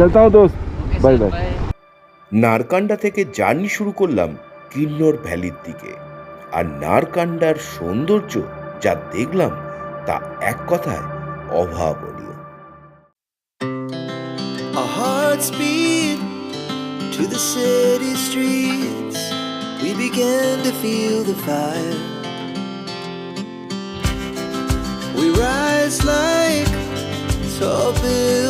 চলতা দোস্ত। Bye bye. Narkanda থেকে journey শুরু করলাম কিন্নর ভ্যালির দিকে। আর নারকান্ডার সৌন্দর্য যা দেখলাম তা এক কথায় অভাবনীয়। To the city streets, we began to feel the fire. We rise like tall buildings.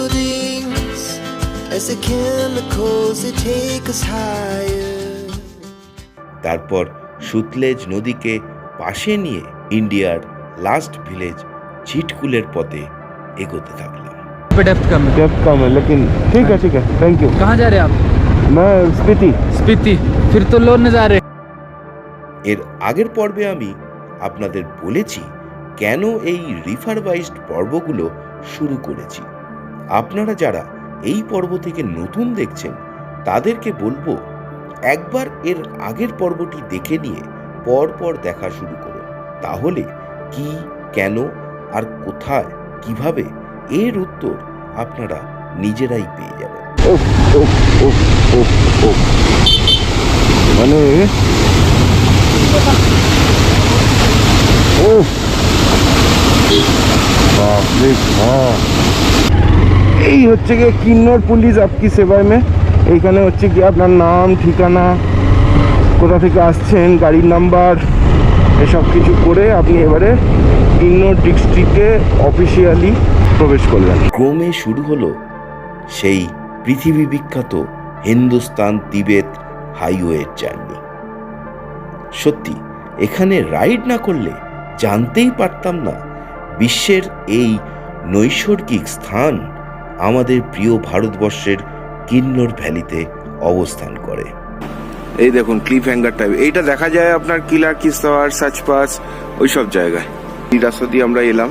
as the chemicals they take us higher. তারপর সুতলেজ নদীকে পাশে নিয়ে ইন্ডিয়ার লাস্ট ভিলেজ চিটকুলের পথে এগোতে থাকলাম पे डेप्थ कम है डेप्थ कम है लेकिन ठीक है ठीक है थैंक यू कहाँ जा रहे हैं आप मैं स्पीति स्पीति फिर तो लोन नज़ारे এর আগের পর্বে আমি আপনাদের বলেছি কেন এই রিভার বাইস্ড পর্বগুলো শুরু করেছি আপনারা যারা এই পর্ব থেকে নতুন দেখছেন, তাদেরকে বলব, একবার এর আগের পর্বটি দেখে নিয়ে পর পর দেখা শুরু করুন। তাহলে কি, কেন আর কোথায়, কীভাবে এর উত্তর আপনারা নিজেরাই পেয়ে যাবেন। মানে? উফ। বাপরে বাপ। এই হচ্ছে গিয়ে কিন্নর পুলিশ আপকি সেবায় মে। এইখানে হচ্ছে কি আপনার নাম, ঠিকানা, কোথা থেকে আসছেন, গাড়ির নাম্বার, এসব কিছু করে আপনি এবারে কিন্নর ডিস্ট্রিক্টে অফিসিয়ালি প্রবেশ করলেন। ক্রমে শুরু হলো সেই পৃথিবী বিখ্যাত হিন্দুস্তান তিবেত হাইওয়ের জার্নি। সত্যি, এখানে রাইড না করলে জানতেই পারতাম না বিশ্বের এই নৈসর্গিক স্থান আমাদের প্রিয় ভারতবর্ষের কিন্নর ভ্যালিতে অবস্থান করে। এই দেখুন ক্লিফ হ্যাঙ্গার টাইপ এইটা দেখা যায় আপনার কিলার কিস্তওয়ার সাচপাস ওই সব জায়গায়। রাস্তা দিয়ে আমরা এলাম।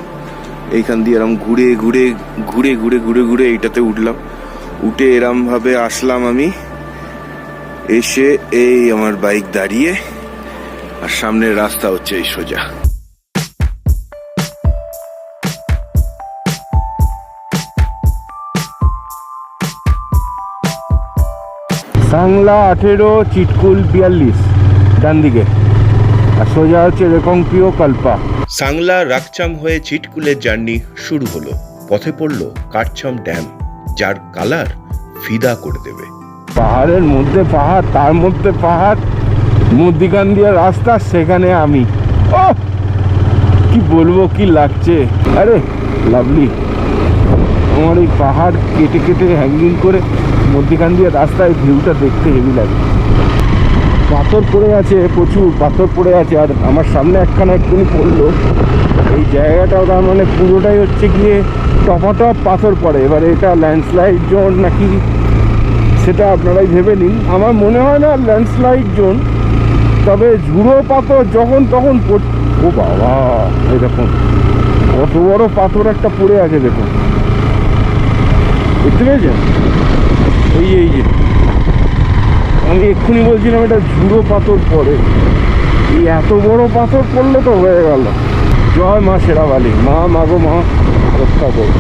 এইখান দিয়ে এরম ঘুরে ঘুরে ঘুরে ঘুরে ঘুরে ঘুরে এইটাতে উঠলাম। উঠে এরম ভাবে আসলাম আমি। এসে এই আমার বাইক দাঁড়িয়ে, আর সামনের রাস্তা হচ্ছে এই সোজা। সাংলা আঠেরো চিটকুল বিয়াল্লিশ ডান দিকে আর সোজা হচ্ছে রেকংপিও কালপা। সাংলা রাকচাম হয়ে চিটকুলের জার্নি শুরু হলো। পথে পড়ল কাটছম ড্যাম যার কালার ফিদা করে দেবে। পাহাড়ের মধ্যে পাহাড় তার মধ্যে পাহাড় মধ্যিখান দিয়ে রাস্তা সেখানে আমি। ও কি বলব কি লাগছে? আরে লাভলি আমার এই পাহাড় কেটে কেটে হ্যাঙ্গিং করে মধ্যিখান দিয়ে রাস্তায় ভিউটা দেখতে হেভি লাগে। পাথর পড়ে আছে প্রচুর, পাথর পড়ে আছে। আর আমার সামনে একখানা এক্ষুনি পড়ল। এই জায়গাটাও তার মানে পুরোটাই হচ্ছে গিয়ে টপাটপ পাথর পড়ে। এবার এটা ল্যান্ডস্লাইড জোন নাকি? সেটা আপনারাই ভেবে নিন। আমার মনে হয় না ল্যান্ডস্লাইড জোন তবে ঝুড়ো পাথর যখন তখন পড়- ও বাবা, এই দেখুন, কত বড় পাথর একটা পড়ে আছে দেখুন। দেখতে পেয়েছেন? এই এই যে। আমি এক্ষুনি বলছিলাম এটা ঝুড়ো পাথর পড়ে। এই এত বড় পাথর পড়লে তো হয়ে গেল। জয় মা শেরাবালি। মা মাগো মা, রক্ষা করো।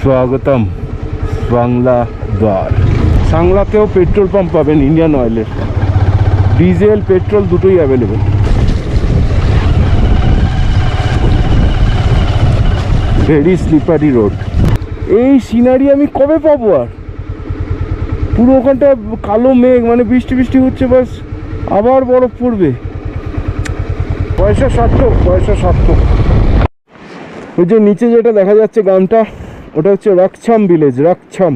স্বাগতম বাংলা দ্বার। সাংলাতেও পেট্রোল পাম্প পাবেন, ইন্ডিয়ান অয়েলের। ডিজেল, পেট্রোল দুটোই অ্যাভেলেবেল ভেরি স্লিপারি রোড এই সিনারি আমি কবে পাবো আর? পুরো ওখানটা কালো মেঘ মানে বৃষ্টি বৃষ্টি হচ্ছে বাস। আবার বরফ পড়বে। পয়সা সার্থক পয়সা সার্থক। ওই যে নিচে যেটা দেখা যাচ্ছে গ্রামটা, ওটা হচ্ছে রাকছাম ভিলেজ রাকছাম।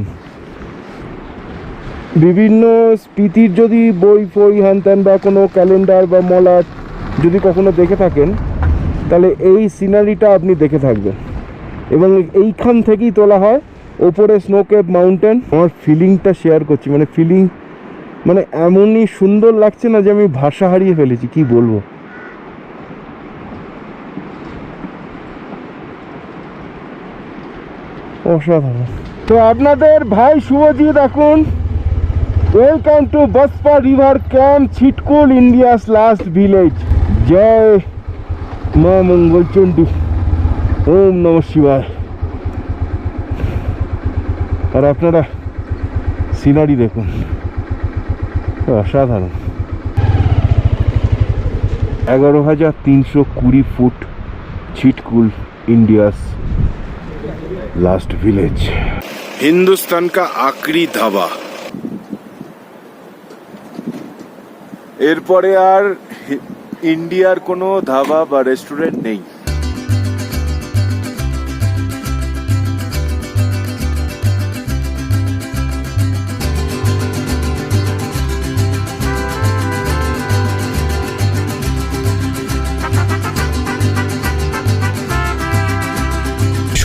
বিভিন্ন স্মৃতির যদি বই ফই, হ্যান ত্যান বা কোনো ক্যালেন্ডার বা মলাট যদি কখনো দেখে থাকেন, তাহলে এই সিনারিটা আপনি দেখে থাকবেন। এবং এইখান থেকেই তোলা হয় ওপরে স্নোকেপ মাউন্টেন আমার ফিলিংটা শেয়ার করছি মানে ফিলিং মানে এমনই সুন্দর লাগছে না যে আমি ভাষা হারিয়ে ফেলেছি, কি বলব? অসাধারণ। তো আপনাদের ভাই শুভজিৎ এখন welcome to Baspa river camp Chitkul India's last village জয় মা মঙ্গলচণ্ডী, ওম নম শিবায়। আর আপনারা সিনারি দেখুন অসাধারণ এগারো হাজার তিনশো কুড়ি foot Chitkul India's last village Hindustan का आखिरी ধাবা এরপরে আর হি- ইন্ডিয়ার কোনো ধাবা বা রেস্টুরেন্ট নেই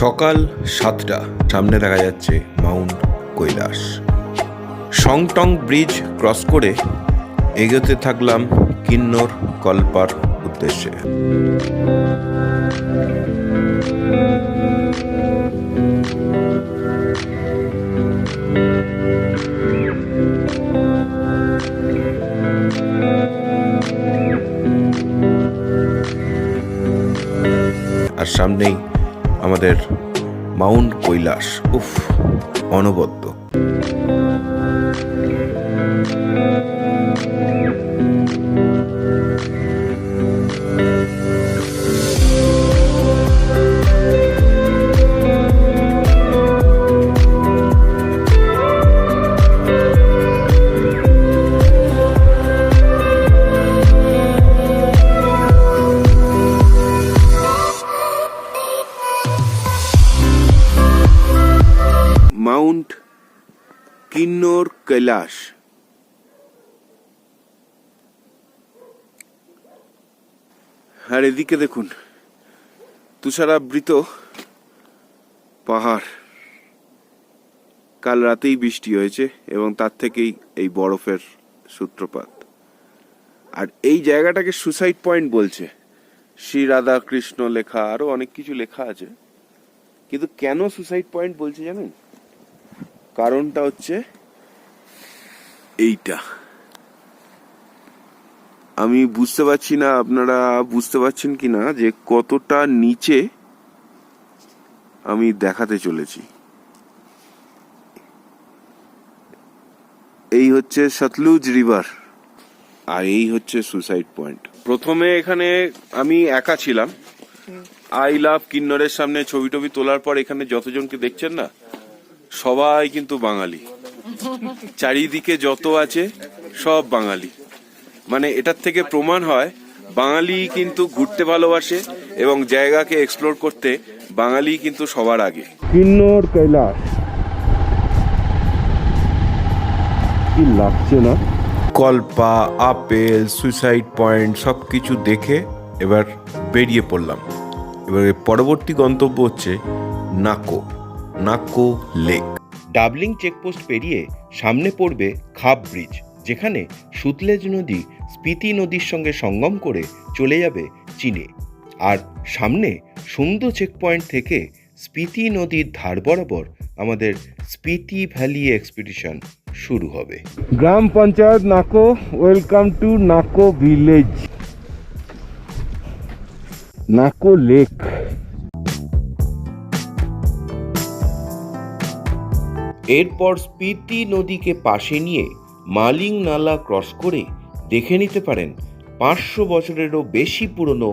সকাল সাতটা, সামনে দেখা যাচ্ছে Mount Kailash. Shongtong bridge cross করে এগোতে থাকলাম কিন্নর কল্পার উদ্দেশ্যে। আর সামনেই আমাদের মাউন্ট কৈলাস। উফ অনবদ্য। কিন্নর কৈলাস। আর এদিকে দেখুন, তুষারাবৃত পাহাড়। কাল রাতেই বৃষ্টি হয়েছে এবং তার থেকেই এই বরফের সূত্রপাত। আর এই জায়গাটাকে সুসাইড পয়েন্ট বলছে। শ্রী রাধা কৃষ্ণ লেখা, আরও অনেক কিছু লেখা আছে। কিন্তু কেন সুসাইড পয়েন্ট বলছে জানেন? কারণটা হচ্ছে এইটা। আমি বুঝতে পারছি না আপনারা বুঝতে পারছেন কি না যে কতটা নিচে আমি দেখাতে চলেছি। এই হচ্ছে সতলুজ রিভার আর এই হচ্ছে সুসাইড পয়েন্ট। প্রথমে এখানে আমি একা ছিলাম। আই লাভ কিন্নরের সামনে ছবি টবি তোলার পর এখানে যতজনকে দেখছেন না সবাই কিন্তু বাঙালি। চারিদিকে যত আছে সব বাঙালি। মানে এটার থেকে প্রমাণ হয় বাঙালি কিন্তু ঘুরতে ভালোবাসে এবং জায়গাকে এক্সপ্লোর করতে বাঙালি কিন্তু সবার আগে। কিন্নর কৈলাস। কি লাগছে না? কল্পা আপেল সুইসাইড পয়েন্ট সব কিছু দেখে এবার বেরিয়ে পড়লাম। এবারে পরবর্তী গন্তব্য হচ্ছে নাকো। নাকো লেক। ডাবলিং চেকপোস্ট পেরিয়ে সামনে পড়বে খাপ ব্রিজ, যেখানে সুতলেজ নদী স্পিতি নদীর সঙ্গে সঙ্গম করে চলে যাবে চীনে। আর সামনে সুন্দর চেকপয়েন্ট থেকে স্পিতি নদীর ধার বরাবর আমাদের স্পিতি ভ্যালি এক্সপিডিশন শুরু হবে। গ্রাম panchayat Nako welcome to Nako village. Nako lake. এরপর স্পিতি নদীকে পাশে নিয়ে মালিং নালা ক্রস করে দেখে নিতে পারেন পাঁচশো বছরেরও বেশি পুরনো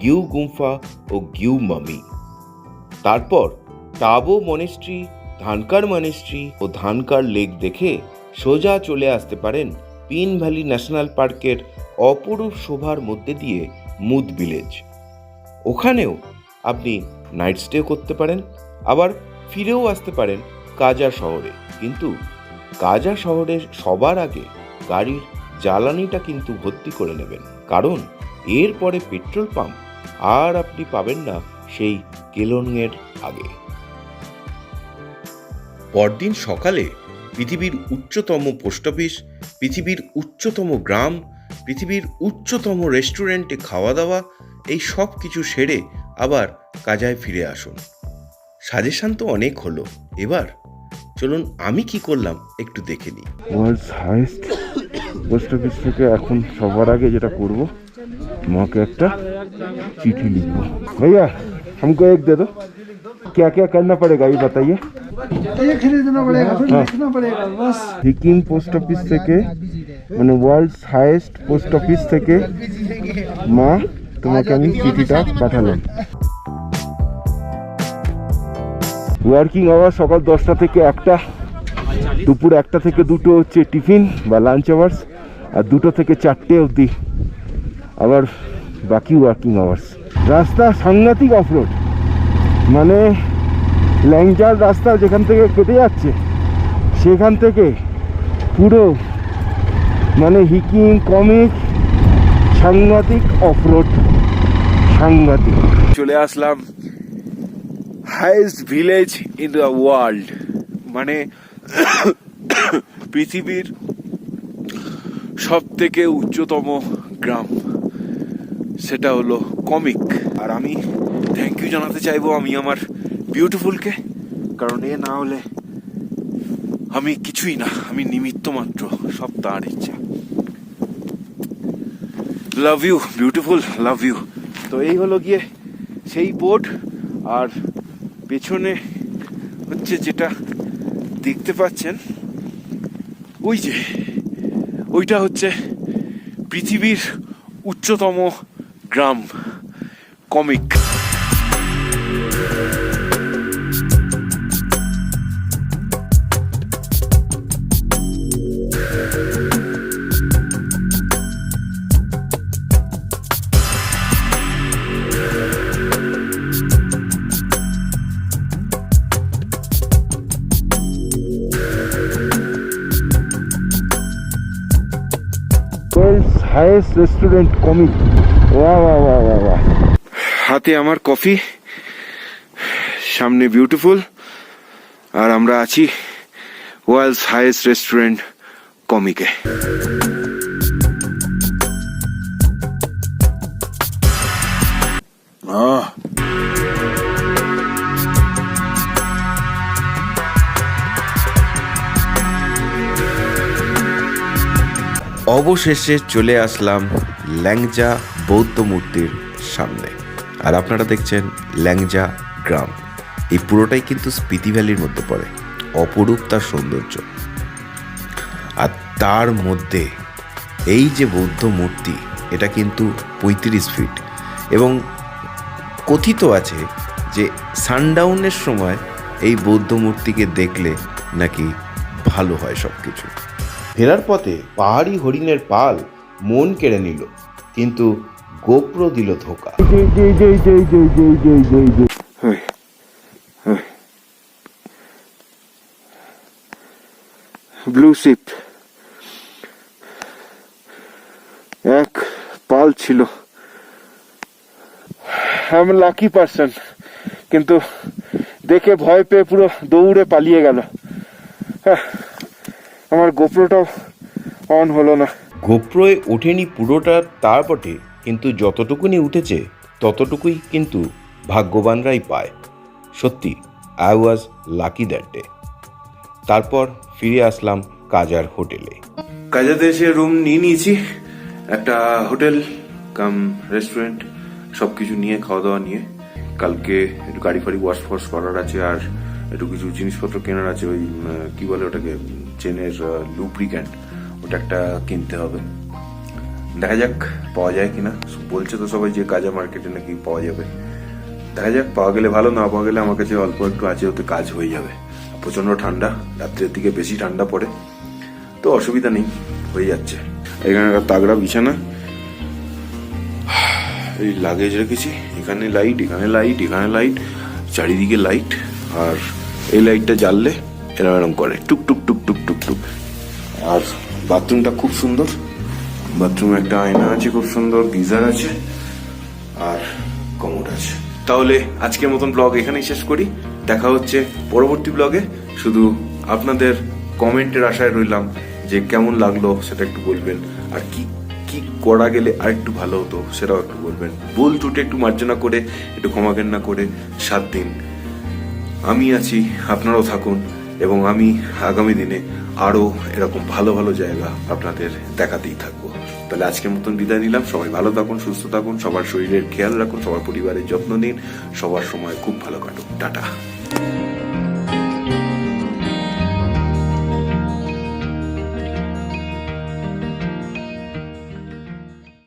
গিউ গুম্ফা ও গিউ মামি। তারপর টাবো মনেস্ট্রি, ধানকার মনেস্ট্রি ও ধানকার লেক দেখে সোজা চলে আসতে পারেন পিন ভ্যালি ন্যাশনাল পার্কের অপরূপ শোভার মধ্যে দিয়ে মুদ ভিলেজ। ওখানেও আপনি নাইট স্টে করতে পারেন, আবার ফিরেও আসতে পারেন কাজা শহরে। কিন্তু কাজা শহরে সবার আগে গাড়ির জ্বালানিটা কিন্তু ভর্তি করে নেবেন। কারণ এরপরে পেট্রোল পাম্প আর আপনি পাবেন না সেই কেলনের আগে। পরদিন সকালে পৃথিবীর উচ্চতম পোস্ট অফিস, পৃথিবীর উচ্চতম গ্রাম, পৃথিবীর উচ্চতম রেস্টুরেন্টে খাওয়া দাওয়া এই সব কিছু সেরে আবার কাজায় ফিরে আসুন। সাজেশন তো অনেক হলো। এবার চলুন আমি কি করলাম একটু দেখে নিই ওয়ার্ল্ডস হাইস্ট পোস্ট অফিস থেকে এখন সবার আগে যেটা করব মাকে একটা চিঠি লিখবো भैया हमको एक दे दो क्या क्या करना पड़ेगा ये बताइए ये खरीदना पड़ेगा फिर लिखना पड़ेगा बस সিকিম পোস্ট অফিস থেকে মানে ওয়ার্ল্ডস হাইয়েস্ট পোস্ট অফিস থেকে মা তোমাকে আমি চিঠিটা পাঠালাম ওয়ার্কিং আওয়ার সকাল দশটা থেকে একটা, দুপুর একটা থেকে দুটো হচ্ছে টিফিন বা লাঞ্চ আওয়ার্স আর দুটো থেকে চারটে অবধি আবার বাকি ওয়ার্কিং আওয়ার্স। রাস্তা সাংঘাতিক অফরোড মানে ল্যাংচার রাস্তা যেখান থেকে কেটে যাচ্ছে, সেখান থেকে পুরো মানে হিকিং কমিক সাংঘাতিক অফরোড সাংঘাতিক। চলে আসলাম highest village in the world মানে পৃথিবীর সব থেকে উচ্চতম গ্রাম। সেটা হলো কমিক। আর আমি থ্যাংক ইউ জানাতে চাইব আমি আমার বিউটিফুলকে কারণ এ না হলে আমি কিছুই না, আমি নিমিত্ত মাত্র, সব তার ইচ্ছা। Love you beautiful love you তো এই হলো গিয়ে সেই বোর্ড আর পেছনে হচ্ছে যেটা দেখতে পাচ্ছেন ওই যে ওইটা হচ্ছে পৃথিবীর উচ্চতম গ্রাম কমিক। হাইয়েস্ট রেস্টুরেন্ট কমি ওয়া ওয়া ওয়া ওয়া হাতে আমার কফি, সামনে বিউটিফুল আর আমরা আছি ওয়ার্ল্ডস হায়েস্ট রেস্টুরেন্ট কমিকে অবশেষে চলে আসলাম ল্যাংজা বৌদ্ধ মূর্তির সামনে। আর আপনারা দেখছেন ল্যাংজা গ্রাম। এই পুরোটাই কিন্তু স্পিতি ভ্যালির মধ্যে পড়ে, অপরূপ তার সৌন্দর্য। আর তার মধ্যে এই যে বৌদ্ধ মূর্তি, এটা কিন্তু পঁয়ত্রিশ ফিট। এবং কথিত আছে যে সানডাউনের সময় এই বৌদ্ধ মূর্তিকে দেখলে নাকি ভালো হয় সব কিছু ফেরার পথে পাহাড়ি হরিণের পাল মন কেড়ে নিল, কিন্তু গোপ্র দিল ধোকা। Blue sheep. এক পাল ছিল। আই লাকি পার্সন কিন্তু দেখে ভয় পেয়ে পুরো দৌড়ে পালিয়ে গেল। হ্যাঁ। আমার গোপ্রটাও অন হলো না। গোপ্রয়ে ওঠেনি পুরোটা তার বটে কিন্তু যতটুকুনি উঠেছে ততটুকুই কিন্তু ভাগ্যবানরাই পায়। সত্যি I was lucky that day তারপর ফিরে আসলাম কাজার হোটেলে। কাজাতে এসে রুম নিয়ে নিয়েছি। একটা হোটেল কাম রেস্টুরেন্ট সব কিছু নিয়ে খাওয়া দাওয়া নিয়ে। কালকে একটু গাড়ি ফাড়ি ওয়াশ ফোয়াশ করার আছে আর একটু কিছু জিনিসপত্র কেনার আছে ওই কি বলে ওটাকে? চেনের লুপ্রিক্যান্ট ওটা একটা কিনতে হবে। দেখা যাক পাওয়া যায় কিনা। বলছে তো সবাই যে গাজা মার্কেটে নাকি পাওয়া যাবে। দেখা যাক, পাওয়া গেলে ভালো, না পাওয়া গেলে আমার কাছে অল্প একটু আছে, ওতে কাজ হয়ে যাবে। প্রচণ্ড ঠান্ডা, রাত্রের দিকে বেশি ঠান্ডা পড়ে। তো অসুবিধা নেই, হয়ে যাচ্ছে। এখানে একটা তাগড়া বিছানা। এই লাগেজ রেখেছি, এখানে লাইট এখানে লাইট এখানে লাইট চারিদিকে লাইট আর এই লাইটটা জ্বাললে এরম এরম করে, টুক টুক টুক আর বাথরুমটা খুব সুন্দর। বাথরুমে একটা আয়না আছে খুব সুন্দর, গিজার আছে আর কমোড আছে। তাহলে আজকের মতন ব্লগ এখানেই শেষ করি। দেখা হচ্ছে পরবর্তী ব্লগে শুধু আপনাদের কমেন্টের আশায় রইলাম যে কেমন লাগল সেটা একটু বলবেন। আর কি কি করা গেলে আর একটু ভালো হতো সেটাও একটু বলবেন। ভুল ত্রুটি একটু মার্জনা করে, একটু ক্ষমা ঘেন্না করে সাত দিন। আমি আছি, আপনারাও থাকুন এবং আমি আগামী দিনে আরও এরকম ভালো ভালো জায়গা আপনাদের দেখাতেই থাকব। তাহলে আজকের মতন বিদায় নিলাম। সবাই ভালো থাকুন, সুস্থ থাকুন, সবার শরীরের খেয়াল রাখুন, সবার পরিবারের যত্ন নিন, সবার সময় খুব ভালো কাটুক। টাটা।